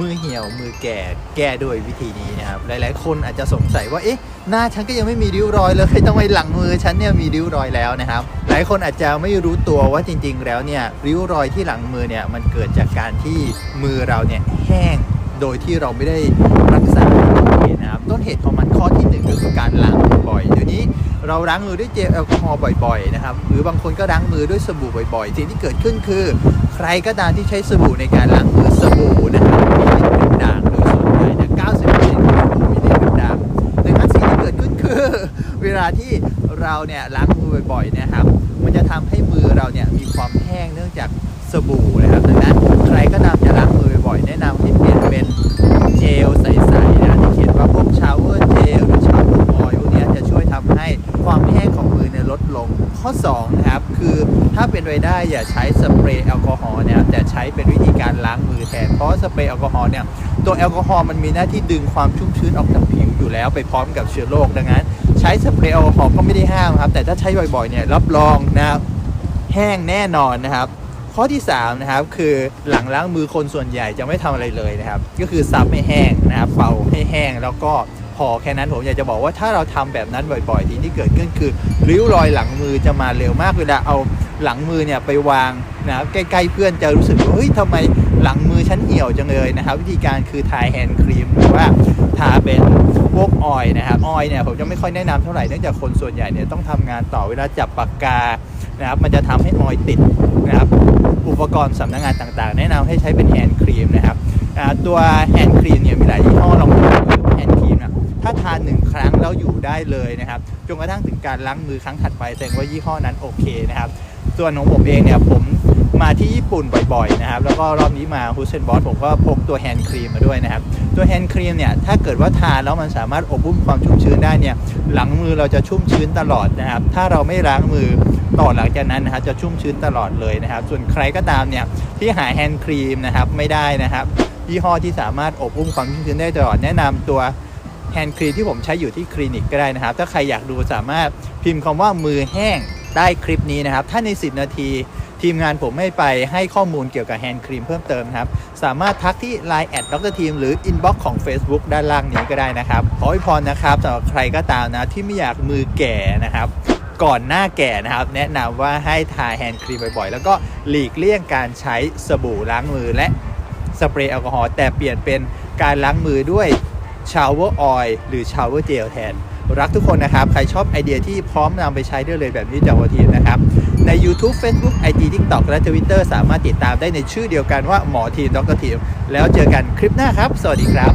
มือเหี่ยวมือแก่แก้ด้วยวิธีนี้นะครับ หลาย ๆ คนอาจจะสงสัยว่าเอ๊ะหน้าฉันก็ยังไม่มีริ้วรอยเลยทำไมหลังมือฉันเนี่ยมีริ้วรอยแล้วนะครับ หลายคนอาจจะไม่รู้ตัวว่าจริง ๆ แล้วเนี่ยริ้วรอยที่หลังมือเนี่ยมันเกิดจากการที่มือเราเนี่ยแห้งโดยที่เราไม่ได้ นะครับต้นเหตุของมันข้อที่หนึ่งก็คือการล้างมือบ่อยเดี๋ยวนี้เราล้างมือด้วยเจลแอลกอฮอล์บ่อยๆนะครับหรือบางคนก็ล้างมือด้วยสบู่บ่อยๆ สิ่งที่เกิดขึ้นคือ ใครก็ตามที่ใช้สบู่ในการล้างมือสบู่นะครับมีฤทธิ์เป็นด่างโดยส่วนใหญ่เนี่ย90%ของสบู่มีฤทธิ์เป็นด่างดังนั้นสิ่งที่เกิดขึ้นคือ เวลาที่เราเนี่ยล้างมือบ่อยๆนะครับ มันจะทำให้มือเราเนี่ยมีความแห้งเนื่องจากสบู่นะครับดังนั้น ข้อ2นะครับคือถ้าเป็นไปได้อย่าใช้สเปรย์แอลกอฮอล์นะครับแต่ใช้เป็นวิธีการล้างมือแทนเพราะสเปรย์แอลกอฮอล์เนี่ยตัวแอลกอฮอล์มันมีหน้าที่ดึงความชุ่มชื้นออกจากผิวอยู่แล้วไปพร้อมกับเชื้อโรคดังนั้น ใช้สเปรย์แอลกอฮอล์ก็ไม่ได้ห้ามครับแต่ถ้าใช้บ่อยๆเนี่ยรับรองนะครับแห้งแน่นอนนะครับข้อที่3นะครับคือหลังล้างมือคนส่วนใหญ่จะไม่ทำอะไรเลยนะครับ ก็คือซับให้แห้งนะครับเป่าให้แห้งแล้วก็ พอแค่นั้นผมอยากจะบอกว่าถ้าเราทำแบบนั้นบ่อยๆทีที่เกิดขึ้นคือริ้วรอยหลังมือจะมาเร็วมากเวลาเอาหลังมือเนี่ยไปวางนะครับใกล้ๆเพื่อนจะรู้สึกว่าเฮ้ยทำไมหลังมือฉันเหี่ยวจังเลยนะครับวิธีการคือทาแฮนด์ครีมหรือว่าทาเป็นพวกออยนะครับออยเนี่ยผมจะไม่ค่อยแนะนำเท่าไหร่เนื่องจากคนส่วนใหญ่เนี่ยต้องทำงานต่อเวลาจับปากกานะครับมันจะทำให้ออยติดนะครับอุปกรณ์สำนักงานต่างๆ แนะนำให้ใช้เป็นแฮนด์ครีมนะครับตัวแฮนด์ครีมเนี่ยมีหลายยี่ห้อลองดูแฮนด์ครีมนะ ถ้าทานหนึ่งครั้งแล้วอยู่ได้เลยนะครับจนกระทั่งถึงการล้างมือครั้งถัดไปแสดงว่ายี่ห้อนั้นโอเคนะครับ ส่วนของผมเองเนี่ยผมมาที่ญี่ปุ่นบ่อยๆนะครับแล้วก็รอบนี้มาฮุสเซนบอสผมก็พกตัวแฮนด์ครีมมาด้วยนะครับ ตัวแฮนด์ครีมเนี่ยถ้าเกิดว่าทานแล้วมันสามารถอบอุ้มความชุ่มชื้นได้เนี่ยหลังมือเราจะชุ่มชื้นตลอดนะครับ ถ้าเราไม่ล้างมือต่อหลังจากนั้นนะครับจะชุ่มชื้นตลอดเลยนะครับ ส่วนใครก็ตามเนี่ยที่หาแฮนด์ครีมนะครับไม่ได้นะครับยี่ห้อที่สามารถอบอุ้มความชุ่มชื้นได้ตลอดแนะนำตัว แฮนด์ครีมที่ผมใช้อยู่ที่คลินิกก็ได้นะครับ ถ้าใครอยากดูสามารถพิมพ์คำว่ามือแห้งใต้คลิปนี้นะครับ ถ้าใน 10 นาทีทีมงานผมไม่ไปให้ข้อมูลเกี่ยวกับแฮนด์ครีมเพิ่มเติมครับ สามารถทักที่ Line แอดดรทีมหรือ Inbox ของ Facebook ด้านล่างนี้ก็ได้นะครับ ขอให้พรนะครับสำหรับใครก็ตามนะที่ไม่อยากมือแก่นะครับ ก่อนหน้าแก่นะครับ แนะนำว่าให้ทาแฮนด์ครีมบ่อยๆ แล้วก็หลีกเลี่ยงการใช้สบู่ล้างมือและสเปรย์แอลกอฮอล์แต่เปลี่ยนเป็นการล้างมือด้วย ชาวเวอร์ออยล์หรือชาวเวอร์เจลแทน รักทุกคนนะครับ ใครชอบไอเดียที่พร้อมนำไปใช้ได้เลยแบบนี้จากวัทีนะครับ ใน YouTube Facebook IG TikTok และ Twitter สามารถติดตามได้ในชื่อเดียวกันว่าหมอทีมดรทีม แล้วเจอกันคลิปหน้าครับ สวัสดีครับ